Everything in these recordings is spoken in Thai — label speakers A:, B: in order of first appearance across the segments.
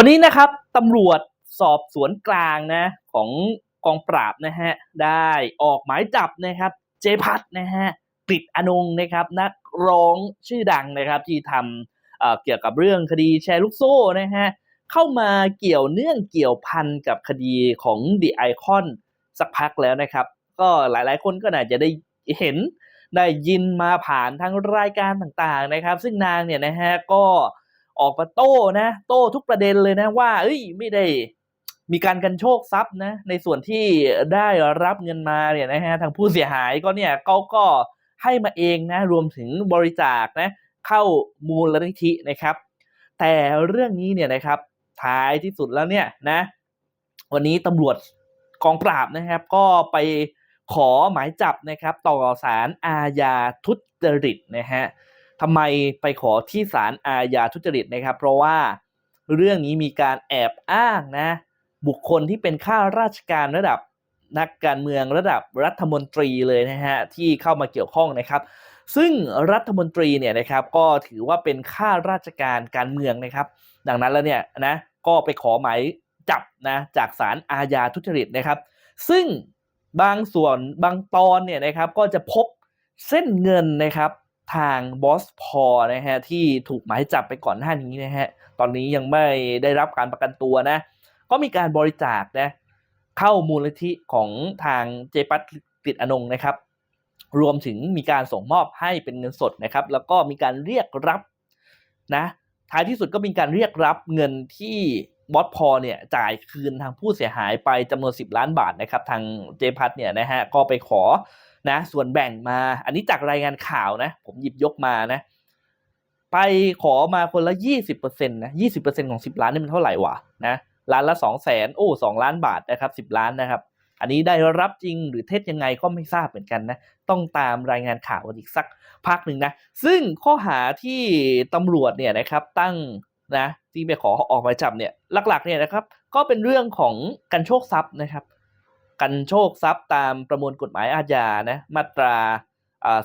A: วันนี้นะครับตำรวจสอบสวนกลางนะของกองปราบนะฮะได้ออกหมายจับนะครับเจพัทนะฮะกฤษอนงนะครับนักร้องชื่อดังนะครับที่ทำเอ่อเกี่ยวกับเรื่องคดีแชร์ลูกโซ่นะฮะเข้ามาเกี่ยวเนื่องเกี่ยวพันกับคดีของ The Icon สักพักแล้วนะครับ ก็หลายๆ คนก็น่าจะได้เห็นได้ยินมาผ่านทั้งรายการต่างๆนะครับ ซึ่งนางเนี่ยนะฮะก็ ออกมาโต้นะ โต้ทุกประเด็นเลยนะว่าเอ้ยไม่ได้มีการกันโชคทรัพย์นะในส่วนที่ได้รับเงินมาเนี่ยนะฮะทางผู้เสียหายก็เนี่ยเขาก็ให้มาเองนะรวมถึงบริจาคนะเข้ามูลนิธินะครับ แต่เรื่องนี้เนี่ยนะครับท้ายที่สุดแล้วเนี่ยนะวันนี้ตำรวจกองปราบนะครับ ก็ไปขอหมายจับนะครับ ต่อศาลอาญาทุจริตนะฮะ ทำไมไปขอที่ศาลอาญาทุจริตนะครับ เพราะว่าเรื่องนี้มีการแอบอ้างนะ บุคคลที่เป็นข้าราชการระดับนักการเมืองระดับรัฐมนตรีเลยนะฮะที่เข้ามาเกี่ยวข้องนะครับ ซึ่งรัฐมนตรีเนี่ยนะครับก็ถือว่าเป็นข้าราชการการเมืองนะครับ ดังนั้นแล้วเนี่ยนะก็ไปขอหมายจับนะจากศาลอาญาทุจริตนะครับ ซึ่งบางส่วนบางตอนเนี่ยนะครับก็จะพบเส้นเงินนะครับ ทางบอสพอนะฮะที่ถูกหมายจับไปก่อนหน้านี้นะฮะตอนนี้ยังไม่ได้รับการประกันตัวนะ ก็มีการบริจาคนะเข้ามูลนิธิของทางเจปัตกฤษอนงนะครับ รวมถึงมีการส่งมอบให้เป็นเงินสดนะครับ แล้วก็มีการเรียกรับนะท้ายที่สุดก็มีการเรียกรับเงินที่บอสพอเนี่ยจ่ายคืนทางผู้เสียหายไปจำนวน 10 ล้านบาทนะครับ ทางเจพัทเนี่ยนะฮะก็ไปขอ นะส่วนแบ่งมา อันนี้จากรายงานข่าวนะ ผมหยิบยกมานะ ไปขอมาคนละ20%นะ20%ของ10ล้านนี่มันเท่าไหร่วะนะล้านละ2 0 0แสนโอ้2ล้านบาทนะครับ10ล้านนะครับ อันนี้ได้รับจริงหรือเท็จยังไงก็ไม่ทราบเหมือนกันนะ ต้องตามรายงานข่าวกันอีกสักพักหนึ่งนะ ซึ่งข้อหาที่ตำรวจเนี่ยนะครับตั้งนะที่ไปขอออกหมายจับเนี่ยหลักๆเนี่ยนะครับ ก็เป็นเรื่องของกันโชคทรัพย์นะครับ กันโชคทรัพย์ตามประมวลกฎหมายอาญานะมาตรา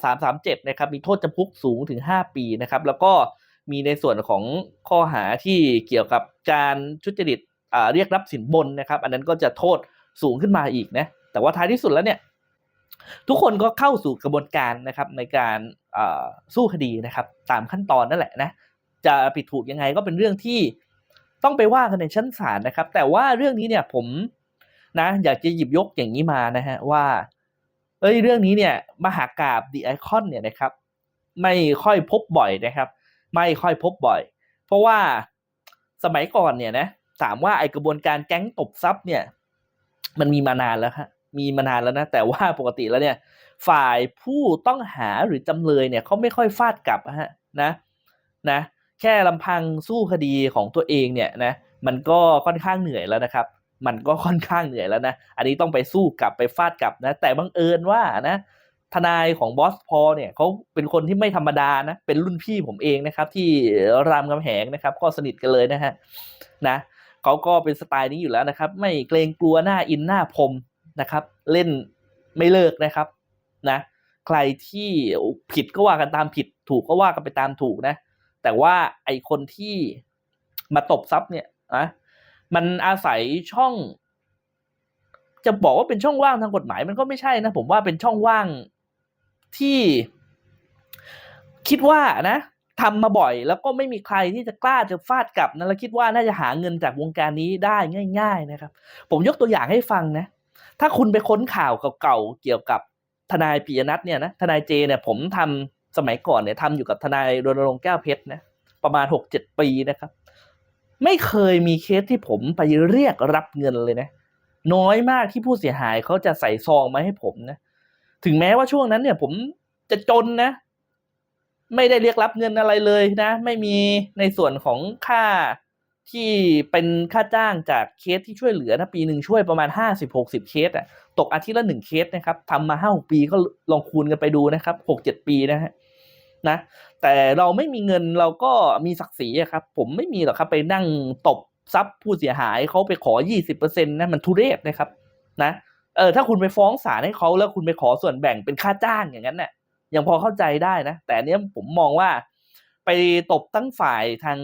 A: สามสามเจ็ดนะครับมีโทษจำคุกสูงถึง 5 ปีนะครับ แล้วก็มีในส่วนของข้อหาที่เกี่ยวกับการทุจริตเรียกรับสินบนนะครับ อันนั้นก็จะโทษสูงขึ้นมาอีกนะแต่ว่าท้ายที่สุดแล้วเนี่ยทุกคนก็เข้าสู่กระบวนการนะครับในการสู้คดีนะครับ ตามขั้นตอนนั่นแหละนะจะผิดถูกยังไงก็เป็นเรื่องที่ต้องไปว่ากันในชั้นศาลนะครับ แต่ว่าเรื่องนี้เนี่ยผม นะอยากจะหยิบยกอย่างนี้มานะฮะว่าเอ้ยเรื่องนี้เนี่ยมหากาบดีไอคอนเนี่ยนะครับ ไม่ค่อยพบบ่อยนะครับ ไม่ค่อยพบบ่อย เพราะว่าสมัยก่อนเนี่ยนะถามว่าไอกระบวนการแก๊งตบทรัพย์เนี่ย มันมีมานานแล้วฮะมีมานานแล้วนะ แต่ว่าปกติแล้วเนี่ย ฝ่ายผู้ต้องหาหรือจำเลยเนี่ยเขาไม่ค่อยฟาดกลับฮะนะนะ แค่ลำพังสู้คดีของตัวเองเนี่ยนะมันก็ค่อนข้างเหนื่อยแล้วนะครับ มันก็ค่อนข้างเหนื่อยแล้วนะ อันนี้ต้องไปสู้กลับไปฟาดกลับนะ แต่บังเอิญว่านะทนายของบอสพอเนี่ยเขาเป็นคนที่ไม่ธรรมดานะ เป็นรุ่นพี่ผมเองนะครับ ที่รามคำแหงนะครับ ก็สนิทกันเลยนะฮะนะเขาก็เป็นสไตล์นี้อยู่แล้วนะครับ ไม่เกรงกลัวหน้าอินหน้าพรมนะครับ เล่นไม่เลิกนะครับนะใครที่ผิดก็ว่ากันตามผิด ถูกก็ว่ากันไปตามถูกนะ แต่ว่าไอคนที่มาตบทรัพย์เนี่ยนะ มันอาศัยช่อง จะบอกว่าเป็นช่องว่างทางกฎหมายมันก็ไม่ใช่นะ ผมว่าเป็นช่องว่างที่ คิดว่านะทำมาบ่อย แล้วก็ไม่มีใครที่จะกล้าจะฟาดกลับนะแล้วคิดว่าน่าจะหาเงินจากวงการนี้ได้ง่าย ๆ นะครับ ผมยกตัวอย่างให้ฟังนะ ถ้าคุณไปค้นข่าวเก่าๆเกี่ยวกับทนายปิยนัทเนี่ยนะทนายเจเนี่ยผมทำสมัยก่อนเนี่ยทำอยู่กับทนายรณรงค์แก้วเพชรนะประมาณหกเจ็ดปีนะครับ ไม่เคยมีเคสที่ผมไปเรียกรับเงินเลยนะ น้อยมากที่ผู้เสียหายเขาจะใส่ซองมาให้ผมนะถึงแม้ว่าช่วงนั้นเนี่ยผมจะจนนะ ไม่ได้เรียกรับเงินอะไรเลยนะ ไม่มีในส่วนของค่าที่เป็นค่าจ้างจากเคสที่ช่วยเหลือนะปีหนึ่งช่วยประมาณห้าสิบหกสิบเคสอะตกอาทิตย์ละหนึ่งเคสนะครับทำมาห้าหกปีก็ลองคูณกันไปดูนะครับหกเจ็ดปีนะฮะ นะ แต่เราไม่มีเงินเราก็มีศักดิ์ศรีครับ ผมไม่มีหรอกครับ ไปนั่งตบทรัพย์ผู้เสียหายเขาไปขอยี่สิบเปอร์เซ็นต์นะมันทุเรศนะครับ นะเออถ้าคุณไปฟ้องศาลให้เขาแล้วคุณไปขอส่วนแบ่งเป็นค่าจ้างอย่างนั้นเนี่ยยังพอเข้าใจได้นะ แต่เนี้ยผมมองว่า ไปตบตั้งฝ่ายทาง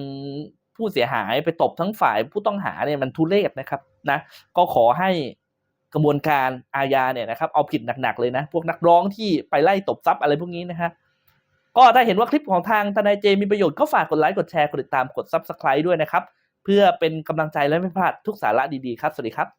A: ผู้เสียหายไปตบทั้งฝ่ายผู้ต้องหาเนี่ยมันทุเรศนะครับนะ ก็ขอให้กระบวนการอาญาเนี่ยนะครับเอาผิดหนักๆเลยนะ พวกนักร้องที่ไปไล่ตบทรัพย์อะไรพวกนี้นะฮะ ก็ถ้าเห็นว่าคลิปของทางทนายเจมีประโยชน์ก็ฝากกดไลค์กดแชร์กดติดตามกด Subscribe ด้วยนะครับ เพื่อเป็นกำลังใจและไม่พลาดทุกสาระดีๆครับ สวัสดีครับ